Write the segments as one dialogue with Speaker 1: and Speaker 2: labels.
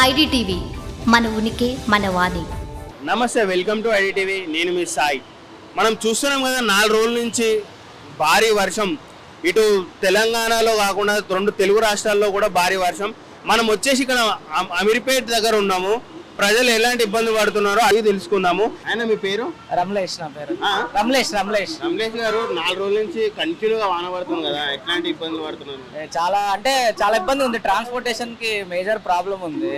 Speaker 1: IDTV మన ఉనికి మన వాణి.
Speaker 2: నమస్తే వెల్కమ్ టు ఐడిటీవీ. నేను మీ సాయి. మనం చూస్తున్నాం కదా నాలుగు రోజుల నుంచి భారీ వర్షం. ఇటు తెలంగాణలో కాకుండా రెండు తెలుగు రాష్ట్రాల్లో కూడా భారీ వర్షం. మనం వచ్చేసి ఇక్కడ అమీర్పేట్ దగ్గర ఉన్నాము. ప్రజలు ఎలాంటి ఇబ్బంది పడుతున్నారో అది తెలుసుకుందాము. ఆయన మీ పేరు?
Speaker 3: రమలేష్ నా పేరు.
Speaker 2: ఆ?
Speaker 3: రమలేష్ రమలేష్.
Speaker 2: రమేష్ గారు నాలుగు రోజుల నుంచి కంటిన్యూగా వాన పడుతుంది కదా ఎట్లాంటి ఇబ్బందులు పడుతున్నారు?
Speaker 3: ఏ, చాలా అంటే చాలా ఇబ్బంది ఉంది. ట్రాన్స్పోర్టేషన్కి మేజర్ ప్రాబ్లం ఉంది.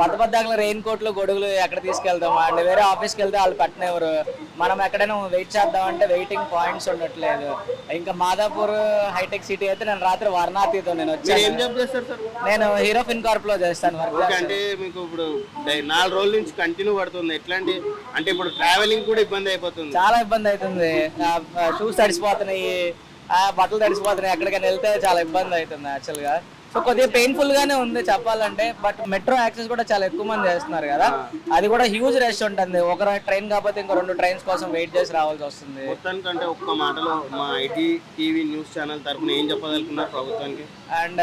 Speaker 3: పద్ద పద్దాకలు రెయిన్ కోట్లు గొడుగులు ఎక్కడ తీసుకెళ్తాం? అండ్ వేరే ఆఫీస్కి వెళ్తే వాళ్ళు పెట్టినెవరు మనం ఎక్కడైనా వెయిట్ చేద్దాం అంటే వెయిటింగ్ పాయింట్స్ ఉండట్లేదు. ఇంకా మాదాపూర్ హైటెక్ సిటీ అయితే నేను రాత్రి వారణాసితో నేను
Speaker 2: మీరు ఏం
Speaker 3: వచ్చాను
Speaker 2: జాబ్ చేస్తారు సార్
Speaker 3: నేను హీరో ఫిన్ కార్ప్లో చేస్తాను వర్క్
Speaker 2: ఓకే అంటే మీకు ఇప్పుడు డై- చాలా రోజుల నుంచి కంటిన్యూ పడుతుంది. ఎట్లాంటి అంటే ఇప్పుడు ట్రావెలింగ్ కూడా ఇబ్బంది అయిపోతుంది.
Speaker 3: చాలా ఇబ్బంది అవుతుంది. షూస్ తడిసిపోతున్నాయి. బట్టలు తడిసిపోతున్నాయి. ఎక్కడికైనా వెళ్తే చాలా ఇబ్బంది అవుతుంది యాక్చువల్గా సో కొద్దిగా పెయిన్ఫుల్ గానే ఉంది చెప్పాలంటే బట్ మెట్రో యాక్సెస్ కూడా చాలా ఎక్కువ మంది చేస్తున్నారు కదా. అది కూడా హ్యూజ్ రష్ ఉంటుంది. ఒక ట్రైన్ కాకపోతే ఇంకో రెండు ట్రైన్స్ కోసం వెయిట్ చేసి రావాల్సి వస్తుంది.
Speaker 2: మొత్తానికంటే ఒక్క మాటలో మా ఐటీ టీవీ న్యూస్ ఛానల్ తరపున ఏం చెప్పగలుగుతున్నారు ప్రభుత్వానికి?
Speaker 3: అండ్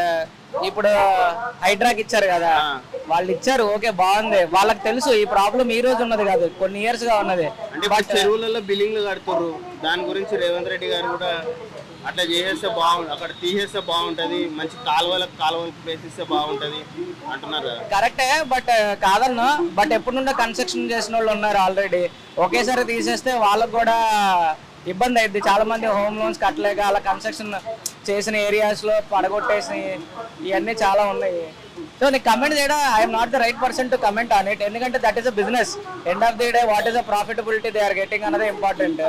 Speaker 3: ఇప్పుడు హైడ్రాకి ఇచ్చారు కదా. వాళ్ళు ఇచ్చారు ఓకే బాగుంది. వాళ్ళకి తెలుసు ఈ ప్రాబ్లం ఈ రోజు ఉన్నది కాదు కొన్ని ఇయర్స్గా ఉన్నది.
Speaker 2: అంటే చెరువులలో బిల్డింగ్లు కడుతుర్రు. దాని గురించి రేవంత్ రెడ్డి గారు కూడా అట్లా చేసేస్తే బాగుంటుంది అక్కడ తీసేస్తే బాగుంటది మంచి కాలువలకు కాలువలకు ప్లేస్ ఇస్తే బాగుంటది అంటున్నారు కదా.
Speaker 3: కరెక్టే బట్ కాదన్నా బట్ ఎప్పటి నుండో కన్స్ట్రక్షన్ చేసిన వాళ్ళు ఉన్నారు ఆల్రెడీ. ఒకేసారి తీసేస్తే వాళ్ళకు కూడా ఇబ్బంది అయింది చాలా మంది హోమ్ లోన్స్ కట్టలేక అలా కన్స్ట్రక్షన్ చేసిన ఏరియాస్లో పడగొట్టేసి ఇవన్నీ చాలా ఉన్నాయి. సో నీకు కమెంట్ చేయడం I'm not the right person to comment on it ఎందుకంటే that is a business end of the day what is the profitability they are getting అన్నది important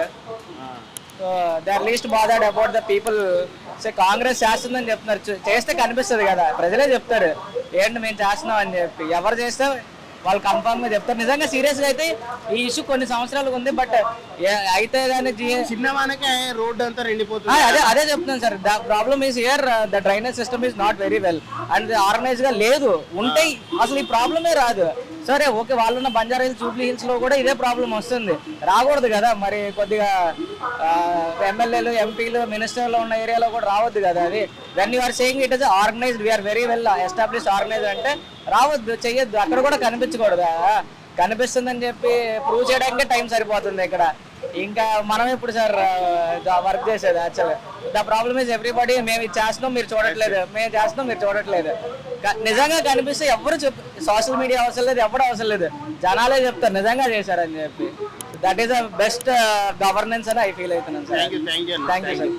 Speaker 3: so they are least bothered about the people so Congress చేస్తుందని చెప్తున్నారు. చేస్తే కనిపిస్తుంది కదా. ప్రజలే చెప్తారు. ఏంటి మేము చేస్తున్నాం అని చెప్పి. ఎవరు చేస్తే వాళ్ళు కన్ఫర్మ్గా చెప్తారు. నిజంగా సీరియస్గా అయితే ఈ ఇష్యూ కొన్ని సంవత్సరాలకు ఉంది బట్ అయితే కానీ
Speaker 2: చిన్న వానకే రోడ్డు అంతా రెండిపోతుంది.
Speaker 3: అదే అదే చెప్తున్నాను sir. The problem is here the drainage system is not very well and ఆర్గనైజ్గా లేదు. ఉంటే అసలు ఈ ప్రాబ్లమే రాదు. సరే ఓకే వాళ్ళున్న బంజారా హిల్స్ జూబ్లీ హిల్స్లో కూడా ఇదే ప్రాబ్లం వస్తుంది. రాకూడదు కదా మరి కొద్దిగా ఎమ్మెల్యేలు ఎంపీలు మినిస్టర్లు ఉన్న ఏరియాలో కూడా రావద్దు కదా అది. When you're saying it is organised we're very well establish organise అంటే రావద్దు చెయ్యొద్దు. అక్కడ కూడా కనిపించకూడదా? కనిపిస్తుందని చెప్పి ప్రూవ్ చేయడానికే టైం సరిపోతుంది ఇక్కడ. ఇంకా మనం ఎప్పుడు సార్ వర్క్ చేసేది actual the problem is everybody మేము ఇది చేస్తున్నాం మీరు చూడట్లేదు. మేము చేస్తున్నాం మీరు చూడట్లేదు. నిజంగా కనిపిస్తే ఎవరు చెప్ సోషల్ మీడియా అవసరం లేదు ఎవరు అవసరం లేదు. జనాలే చెప్తారు నిజంగా చేశారని చెప్పి. That is the best governance అని ఐ ఫీల్ అవుతున్నాను సార్. Thank you sir